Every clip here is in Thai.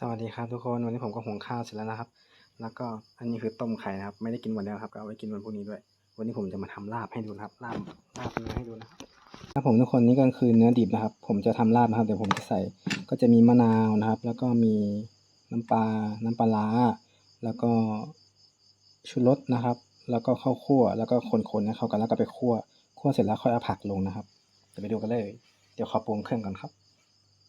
สวัสดีครับทุกคนวันนี้ผมก็หุงข้าวเสร็จแล้วนะครับ แล้วก็อันนี้คือต้มไข่นะครับ ไม่ได้กินวันแล้วครับก็เอาไว้กินวันพรุ่งนี้ด้วย วันนี้ผมจะมาทำลาบให้ดูนะครับลาบลาบเนื้อให้ดูนะครับครับผมทุกคนนี่ก็คือเนื้อดิบนะครับ ผมจะทำลาบนะครับเดี๋ยวผมจะใส่ก็จะมีมะนาวนะครับ แล้วก็มีน้ำปลาน้ำปลาร้าแล้วก็ชูรสนะครับ แล้วก็ข้าวคั่วแล้วก็คนๆให้เข้ากันแล้วก็ไปคั่วคั่วเสร็จแล้วค่อยเอาผักลงนะครับเดี๋ยวไปดูกันเลย เดี๋ยวขอปรุงเครื่องก่อนครับ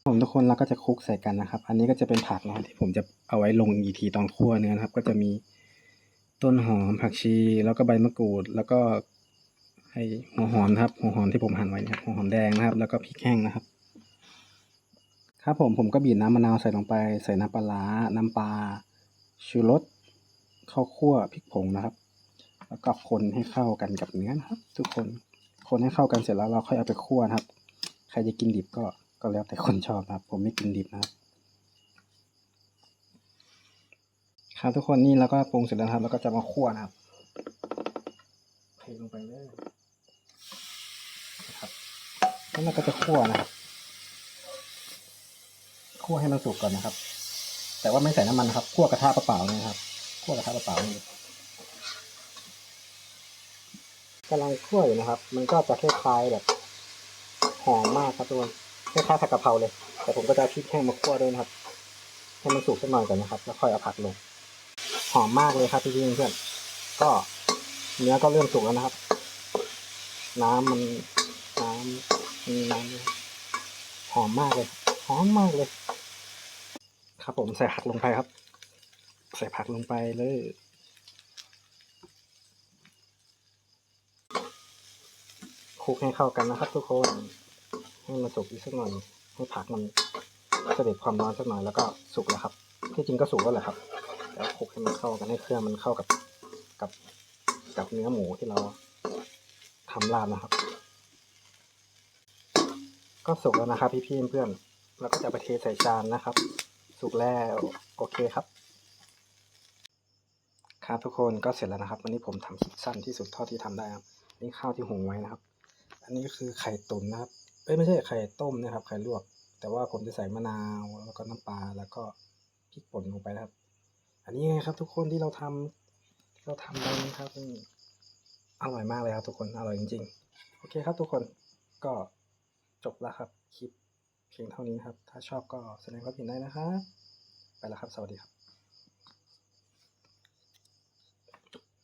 ผมทุกคนเราก็จะคลุกใส่กันนะครับ อันนี้ก็จะเป็นผักนะครับที่ผมจะเอาไว้ลงอีกทีตอนคั่วเนื้อนะครับ ก็จะมีต้นหอมผักชี แล้วก็ใบมะกรูด แล้วก็ให้หัวหอมนะครับ หัวหอมที่ผมหั่นไว้นะครับหัวหอมแดงนะครับ แล้วก็พริกแห้งนะครับ ครับผมผมก็บีบน้ำมะนาวใส่ลงไป ใส่น้ำปลาร้าน้ำปลาชูรสข้าวคั่วพริกผงนะครับ แล้วก็คนให้เข้ากันกับเนื้อนะครับ ทุกคนคนให้เข้ากันเสร็จแล้วเราค่อยเอาไปคั่วนะครับ ใครจะกินดิบก็ ก็แล้วแต่คนชอบนะครับ ผมไม่กินดิบนะครับครับทุกคนนี่เราก็ปรุงเสร็จแล้วครับ แล้วก็จะมาคั่วนะครับเทลงไปเลยนะครับแล้วเราก็จะคั่วนะครับคั่วให้มันสุกก่อนนะครับ แต่ว่าไม่ใส่น้ำมันนะครับคั่วกระทะเปล่าๆเลยนะครับคั่วกระทะเปล่าๆนี่กำลังคั่วอยู่นะครับ มันก็จะคล้ายๆแบบหอมมากครับทุกคน คล้ายๆผัดกะเพราเลย แต่ผมก็จะพริกแห้งมาคั่วด้วยนะครับ ให้มันสุกสักหน่อยก่อนนะครับ แล้วค่อยเอาผักลง หอมมากเลยครับพี่เพื่อนก็เนื้อก็เริ่มสุกแล้วนะครับ น้ำมันน้ำมีน้ำหอมมากเลย หอมมากเลย ครับผมใส่ผักลงไปครับ ใส่ผักลงไปเลยคลุกให้เข้ากันนะครับทุกคน ให้มันสุกอีกสักหน่อยให้ผักมันเสด็จความร้อนสักหน่อยแล้วก็สุกแล้วครับ ที่จริงก็สุกแล้วแหละครับ แล้วคลุกให้มันเข้ากันให้เครื่องมันเข้ากับกับกับเนื้อหมูที่เราทำลาบนะครับ ก็สุกแล้วนะครับพี่พี่ๆเพื่อนๆเราก็จะไปเทใส่จานนะครับ สุกแล้วโอเคครับครับทุกคนก็เสร็จแล้วนะครับ วันนี้ผมทำคลิปสั้นที่สุดเท่าที่ทำได้ครับนี่ข้าวที่หุงไว้นะครับ อันนี้คือไข่ตุ๋นนะครับ เอ้ยไม่ใช่ไข่ต้มนะครับ ไข่ลวก แต่ว่าผมจะใส่มะนาวแล้วก็น้ำปลาแล้วก็พริกป่นลงไปนะครับ อันนี้ไงครับ ทุกคนที่เราทำที่เราทำไปนะครับอร่อยมากเลยครับ ทุกคนอร่อยจริงๆโอเคครับ ทุกคนก็จบแล้วครับคลิปเพียงเท่านี้นะครับ ถ้าชอบก็แสดงความเห็นได้นะครับ ไปแล้วครับ สวัสดีครับ